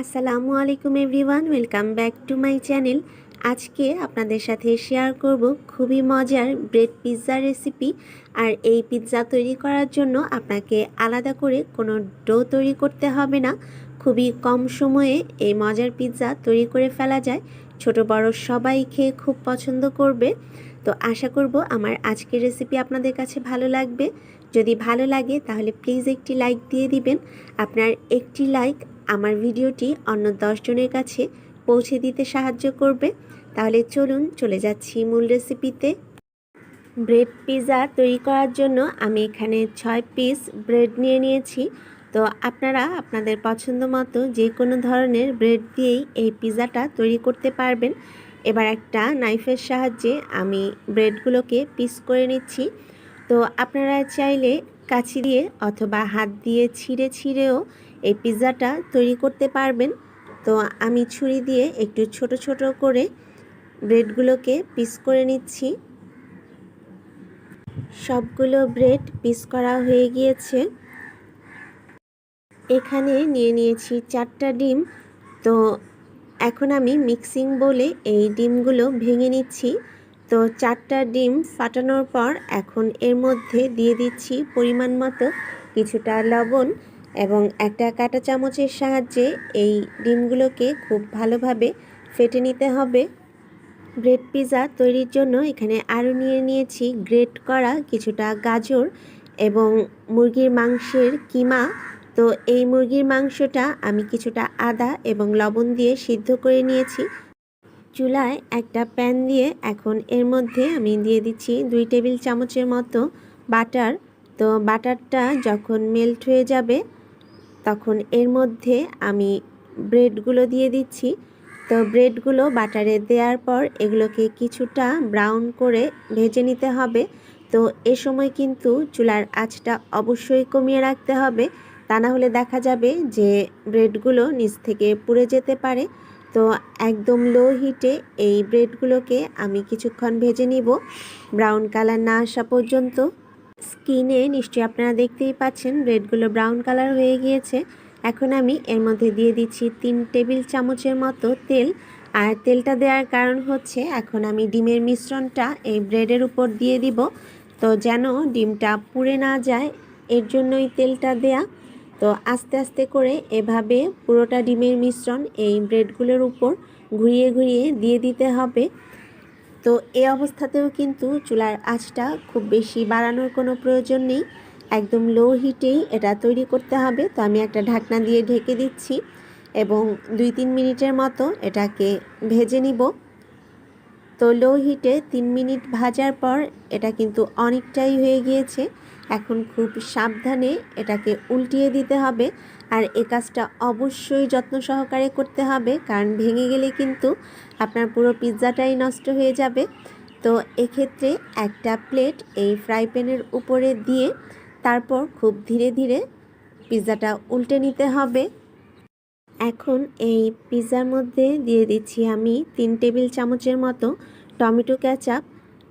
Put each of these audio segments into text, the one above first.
আসসালামু আলাইকুম everyone, welcome back to my channel. আজকে আপনাদের সাথে শেয়ার করব খুবই মজার ব্রেড পিৎজা রেসিপি। আর এই পিৎজা তৈরি করার জন্য আপনাকে আলাদা করে কোনো ডো তৈরি করতে হবে না। খুবই কম সময়ে এই মজার পিৎজা তৈরি করে ফেলা যায়। ছোট বড় সবাই খেয়ে খুব পছন্দ করবে। তো আশা করব আমার আজকের রেসিপি আপনাদের কাছে ভালো লাগবে। যদি ভালো লাগে তাহলে প্লিজ একটি লাইক দিয়ে দিবেন। আপনার একটি লাইক আমার ভিডিওটি অন্য দশজনের কাছে পৌঁছে দিতে সাহায্য করবে। তাহলে চলুন চলে যাচ্ছি মূল রেসিপিতে ব্রেড পিৎজা তৈরি করার জন্য আমি এখানে ছয় পিস ব্রেড নিয়ে নিয়েছি। তো আপনারা আপনাদের পছন্দ মতো যে কোনো ধরনের ব্রেড দিয়েই এই পিৎজাটা তৈরি করতে পারবেন। এবার একটা নাইফের সাহায্যে আমি ব্রেডগুলোকে পিস করে নিচ্ছি। তো আপনারা চাইলে কাছি দিয়ে অথবা হাত দিয়ে ছিঁড়ে ছিঁড়েও এই পিৎজাটা তৈরি করতে পারবেন। তো আমি ছুরি দিয়ে একটু ছোট ছোট করে ব্রেডগুলোকে পিস করে নিচ্ছি। সবগুলো ব্রেড পিস করা হয়ে গিয়েছে। এখানে নিয়ে নিয়েছি চারটা ডিম। তো এখন আমি মিক্সিং বলে এই ডিমগুলো ভেঙে নিচ্ছি। তো চারটা ডিম ফাটানোর পর এখন এর মধ্যে দিয়ে দিচ্ছি পরিমাণ মতো কিছুটা লবণ এবং একটা কাঁটা চামচের সাহায্যে এই ডিমগুলোকে খুব ভালোভাবে ফেটে নিতে হবে। ব্রেড পিৎজা তৈরির জন্য এখানে আরও নিয়ে নিয়েছি গ্রেট করা কিছুটা গাজর এবং মুরগির মাংসের কিমা তো এই মুরগির মাংসটা আমি কিছুটা আদা এবং লবণ দিয়ে সিদ্ধ করে নিয়েছি। চুলায় একটা প্যান দিয়ে এখন এর মধ্যে আমি দিয়ে দিচ্ছি দুই টেবিল চামচের মতো বাটার। তো বাটারটা যখন মেল্ট হয়ে যাবে, তখন এর মধ্যে আমি ব্রেডগুলো দিয়ে দিচ্ছি। তো ব্রেডগুলো বাটারে দেওয়ার পর এগুলোকে কিছুটা ব্রাউন করে ভেজে নিতে হবে। তো এ সময় কিন্তু চুলার আঁচটা অবশ্যই কমিয়ে রাখতে হবে। তা না হলে দেখা যাবে যে ব্রেডগুলো নিচ থেকে পুড়ে যেতে পারে। তো একদম লো হিটে এই ব্রেডগুলোকে আমি কিছুক্ষণ ভেজে নিব। ব্রাউন কালার না আসা পর্যন্ত। স্কিনে নিশ্চয়ই আপনারা দেখতেই পাচ্ছেন ব্রেডগুলো ব্রাউন কালার হয়ে গিয়েছে। এখন আমি এর মধ্যে দিয়ে দিচ্ছি তিন টেবিল চামচের মতো তেল। আর তেলটা দেওয়ার কারণ হচ্ছে এখন আমি ডিমের মিশ্রণটা এই ব্রেডের উপর দিয়ে দিব। তো যেন ডিমটা পুড়ে না যায়, এর জন্যই তেলটা দেয়া। তো আস্তে আস্তে করে এভাবে পুরোটা ডিমের মিশ্রণ এই ব্রেডগুলোর উপর ঘুরিয়ে ঘুরিয়ে দিয়ে দিতে হবে। তো এ অবস্থাতেও কিন্তু চুলার আঁচটা খুব বেশি বাড়ানোর কোনো প্রয়োজন নেই। একদম লো হিটেই এটা তৈরি করতে হবে। তো আমি একটা ঢাকনা দিয়ে ঢেকে দিচ্ছি এবং দুই তিন মিনিটের মতো এটাকে ভেজে নিব। তো লো হিটে তিন মিনিট ভাজার পর এটা কিন্তু অনেকটাই হয়ে গিয়েছে। এখন খুব সাবধানে এটাকে উল্টিয়ে দিতে হবে আর এ কাজটা অবশ্যই যত্ন সহকারে করতে হবে, কারণ ভেঙে গেলে কিন্তু আপনার পুরো পিৎজাটাই নষ্ট হয়ে যাবে। তো এক্ষেত্রে একটা প্লেট এই ফ্রাই প্যানের উপরে দিয়ে তারপর খুব ধীরে ধীরে পিৎজাটা উল্টে নিতে হবে। এখন এই পিৎজার মধ্যে দিয়ে দিচ্ছি আমি তিন টেবিল চামচের মতো টমেটো ক্যাচাপ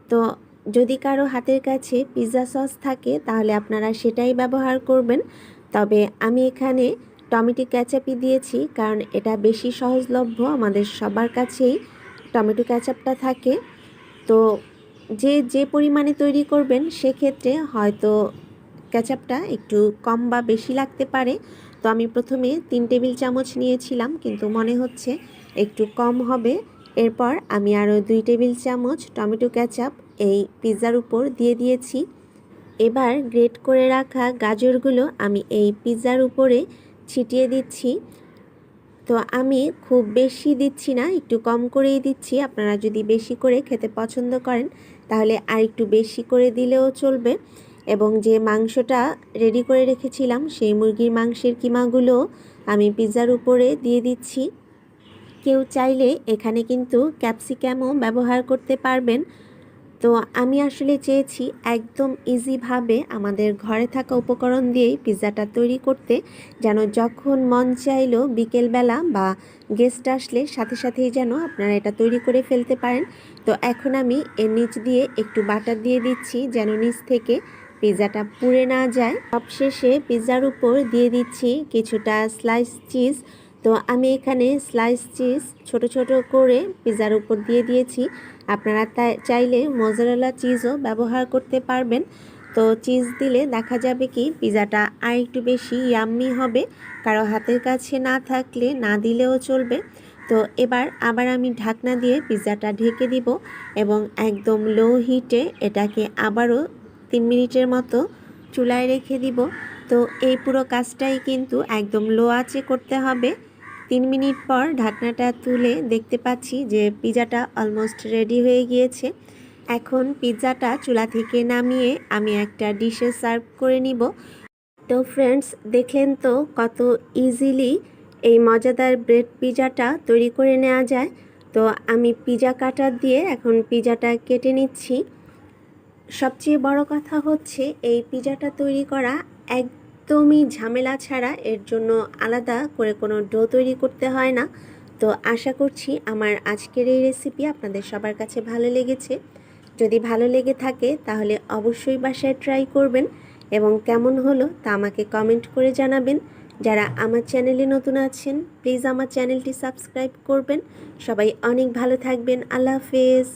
তো যদি কারও হাতের কাছে পিৎজা সস থাকে, তাহলে আপনারা সেটাই ব্যবহার করবেন। তবে আমি এখানে টমেটো ক্যাচাপই দিয়েছি, কারণ এটা বেশি সহজলভ্য আমাদের সবার কাছেই টমেটো ক্যাচাপটা থাকে। তো যে যে পরিমাণে তৈরি করবেন, সেক্ষেত্রে হয়তো ক্যাচাপটা একটু কম বা বেশি লাগতে পারে। তো আমি প্রথমে তিন টেবিল চামচ নিয়েছিলাম, কিন্তু মনে হচ্ছে একটু কম হবে। এরপর আমি আরও দুই টেবিল চামচ টমেটো ক্যাচাপ এই পিৎজার উপর দিয়ে দিয়েছি। এবার গ্রেট করে রাখা গাজরগুলো আমি এই পিৎজার উপরে ছিটিয়ে দিচ্ছি। তো আমি খুব বেশি দিচ্ছি না, একটু কম করেই দিচ্ছি। আপনারা যদি বেশি করে খেতে পছন্দ করেন, তাহলে আর একটু বেশি করে দিলেও চলবে। এবং যে মাংসটা রেডি করে রেখেছিলাম, সেই মুরগির মাংসের কিমাগুলো আমি পিৎজার উপরে দিয়ে দিচ্ছি। কেউ চাইলে এখানে কিন্তু ক্যাপসিক্যামও ব্যবহার করতে পারবেন। তো আমি আসলে চেয়েছি একদম ইজিভাবে আমাদের ঘরে থাকা উপকরণ দিয়েই পিৎজাটা তৈরি করতে, যেন যখন মন চাইলো বিকেলবেলা বা গেস্ট আসলে সাথে সাথেই যেন আপনারা এটা তৈরি করে ফেলতে পারেন। তো এখন আমি এর নিচ দিয়ে একটু বাটার দিয়ে দিচ্ছি, যেন নিচ থেকে পিৎজাটা পুড়ে না যায়। সবশেষে পিৎজার উপর দিয়ে দিচ্ছি কিছুটা স্লাইস চিজ তো আমি এখানে স্লাইস চিজ ছোট ছোট করে পিৎজার উপর দিয়ে দিয়েছি। আপনারা চাইলে মোজারেলা চিজও ব্যবহার করতে পারবেন। তো চিজ দিলে দেখা যাবে কি পিৎজাটা আর একটু বেশি ইয়াম্মি হবে। কারও হাতের কাছে না থাকলে না দিলেও চলবে। তো এবার আবার আমি ঢাকনা দিয়ে পিৎজাটা ঢেকে দিব এবং একদম লো হিটে এটাকে আবারও তিন মিনিটের মতো চুলায় রেখে দিব। তো এই পুরো কাজটাই কিন্তু একদম লো আঁচে করতে হবে। তিন মিনিট পর ঢাকনাটা তুলে দেখতে পাচ্ছি যে পিৎজাটা অলমোস্ট রেডি হয়ে গিয়েছে। এখন পিৎজাটা চুলা থেকে নামিয়ে আমি একটা ডিশে সার্ভ করে নিব। তো ফ্রেন্ডস দেখলেন তো কত ইজিলি এই মজাদার ব্রেড পিৎজাটা তৈরি করে নেওয়া যায়। তো আমি পিৎজা কাটার দিয়ে এখন পিৎজাটা কেটে নিচ্ছি। সবচেয়ে বড় কথা হচ্ছে এই পিৎজাটা তৈরি করা একদমই ঝামেলা ছাড়া এর জন্য আলাদা করে কোনো ডো তৈরি করতে হয় না। তো আশা করছি আমার আজকের এই রেসিপি আপনাদের সবার কাছে ভালো লেগেছে। যদি ভালো লেগে থাকে তাহলে অবশ্যই বাসায় ট্রাই করবেন এবং কেমন হলো তা আমাকে কমেন্ট করে জানাবেন। যারা আমার চ্যানেলে নতুন আছেন প্লিজ আমার চ্যানেলটি সাবস্ক্রাইব করবেন। সবাই অনেক ভালো থাকবেন। আল্লাহ হাফেজ।